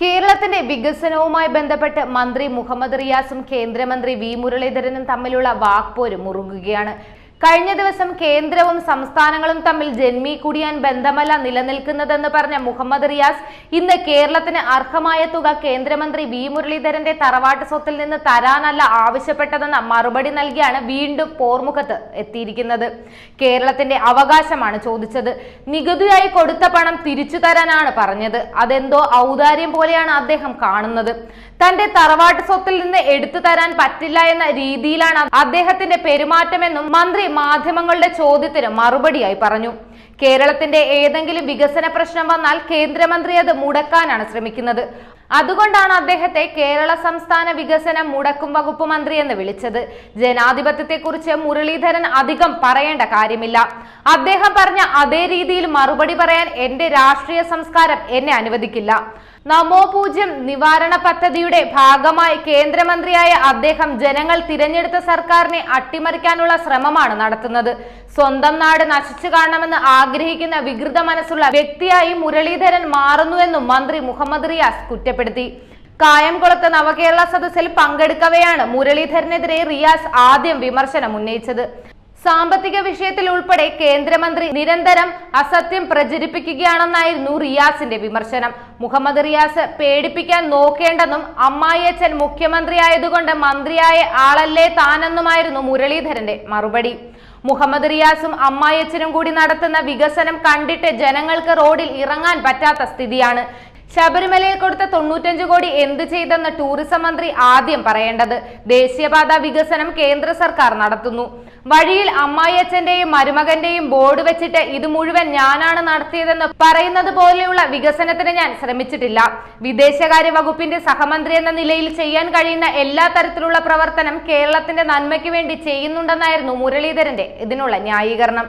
കേരളത്തിന്റെ വികസനവുമായി ബന്ധപ്പെട്ട് മന്ത്രി മുഹമ്മദ് റിയാസും കേന്ദ്രമന്ത്രി വി മുരളീധരനും തമ്മിലുള്ള വാക്പോര് മുറുകുകയാണ്. കഴിഞ്ഞ ദിവസം കേന്ദ്രവും സംസ്ഥാനങ്ങളും തമ്മിൽ ജന്മി കുടിയാൻ ബന്ധമല്ല നിലനിൽക്കുന്നതെന്ന് പറഞ്ഞ മുഹമ്മദ് റിയാസ് ഇന്ന് കേരളത്തിന് അർഹമായ തുക കേന്ദ്രമന്ത്രി വി മുരളീധരന്റെ തറവാട്ട് സ്വത്തിൽ നിന്ന് തരാനല്ല ആവശ്യപ്പെട്ടതെന്ന മറുപടി നൽകിയാണ് വീണ്ടും പോർമുഖത്ത് എത്തിയിരിക്കുന്നത്. കേരളത്തിന്റെ അവകാശമാണ് ചോദിച്ചത്. നികുതിയായി കൊടുത്ത പണം തിരിച്ചു തരാനാണ് പറഞ്ഞത്. അതെന്തോ ഔദാര്യം പോലെയാണ് അദ്ദേഹം കാണുന്നത്. തന്റെ തറവാട്ട് സ്വത്തിൽ നിന്ന് എടുത്തു തരാൻ പറ്റില്ല എന്ന രീതിയിലാണ് അദ്ദേഹത്തിന്റെ പെരുമാറ്റമെന്നും മന്ത്രി മാധ്യമങ്ങളുടെ ചോദ്യത്തിന് മറുപടിയായി പറഞ്ഞു. കേരളത്തിന്റെ ഏതെങ്കിലും വികസന പ്രശ്നം വന്നാൽ കേന്ദ്രമന്ത്രി അത് മുടക്കാനാണ് ശ്രമിക്കുന്നത്. അതുകൊണ്ടാണ് അദ്ദേഹത്തെ കേരള സംസ്ഥാന വികസനം മുടക്കും വകുപ്പ് മന്ത്രി എന്ന് വിളിച്ചത്. ജനാധിപത്യത്തെക്കുറിച്ച് മുരളീധരൻ അധികം പറയേണ്ട കാര്യമില്ല. അദ്ദേഹം പറഞ്ഞ അതേ രീതിയിൽ മറുപടി പറയാൻ എന്റെ രാഷ്ട്രീയ സംസ്കാരം എന്നെ അനുവദിക്കില്ല. നമോ പൂജ്യം നിവാരണ പദ്ധതിയുടെ ഭാഗമായി കേന്ദ്രമന്ത്രിയായ അദ്ദേഹം ജനങ്ങൾ തിരഞ്ഞെടുത്ത സർക്കാരിനെ അട്ടിമറിക്കാനുള്ള ശ്രമമാണ് നടത്തുന്നത്. സ്വന്തം നാട് നശിച്ചു കാണണമെന്ന് ആഗ്രഹിക്കുന്ന വികൃത മനസ്സുള്ള വ്യക്തിയായി മുരളീധരൻ മാറുന്നുവെന്നും മന്ത്രി മുഹമ്മദ് റിയാസ് കുറ്റപ്പെടുത്തി. കായംകുളത്ത് നവകേരള സദസ്സിൽ പങ്കെടുക്കവെയാണ് മുരളീധരനെതിരെ റിയാസ് ആദ്യം വിമർശനം ഉന്നയിച്ചത് സാമ്പത്തിക വിഷയത്തിൽ ഉൾപ്പെടെ കേന്ദ്രമന്ത്രി നിരന്തരം അസത്യം പ്രചരിപ്പിക്കുകയാണെന്നായിരുന്നു റിയാസിന്റെ വിമർശനം. മുഹമ്മദ് റിയാസ് പേടിപ്പിക്കാൻ നോക്കേണ്ടെന്നും അമ്മായിയച്ഛൻ മുഖ്യമന്ത്രി ആയതുകൊണ്ട് മന്ത്രിയായ ആളല്ലേ താനെന്നുമായിരുന്നു മുരളീധരന്റെ മറുപടി. മുഹമ്മദ് റിയാസും അമ്മായിയച്ഛനും കൂടി നടത്തുന്ന വികസനം കണ്ടിട്ട് ജനങ്ങൾക്ക് റോഡിൽ ഇറങ്ങാൻ പറ്റാത്ത സ്ഥിതിയാണ്. ശബരിമലയിൽ കൊടുത്ത തൊണ്ണൂറ്റഞ്ച് കോടി എന്ത് ചെയ്തെന്ന് ടൂറിസം മന്ത്രി ആദ്യം പറയേണ്ടത് ദേശീയപാത വികസനം കേന്ദ്ര സർക്കാർ നടത്തുന്നു. വഴിയിൽ അമ്മായിയച്ഛന്റെയും മരുമകന്റെയും ബോർഡ് വെച്ചിട്ട് ഇത് മുഴുവൻ ഞാനാണ് നടത്തിയതെന്ന് പറയുന്നത് പോലെയുള്ള വികസനത്തിന് ഞാൻ ശ്രമിച്ചിട്ടില്ല. വിദേശകാര്യ വകുപ്പിന്റെ സഹമന്ത്രി എന്ന നിലയിൽ ചെയ്യാൻ കഴിയുന്ന എല്ലാ തരത്തിലുള്ള പ്രവർത്തനം കേരളത്തിന്റെ നന്മയ്ക്ക് വേണ്ടി ചെയ്യുന്നുണ്ടെന്നായിരുന്നു മുരളീധരന്റെ ഇതിനുള്ള ന്യായീകരണം.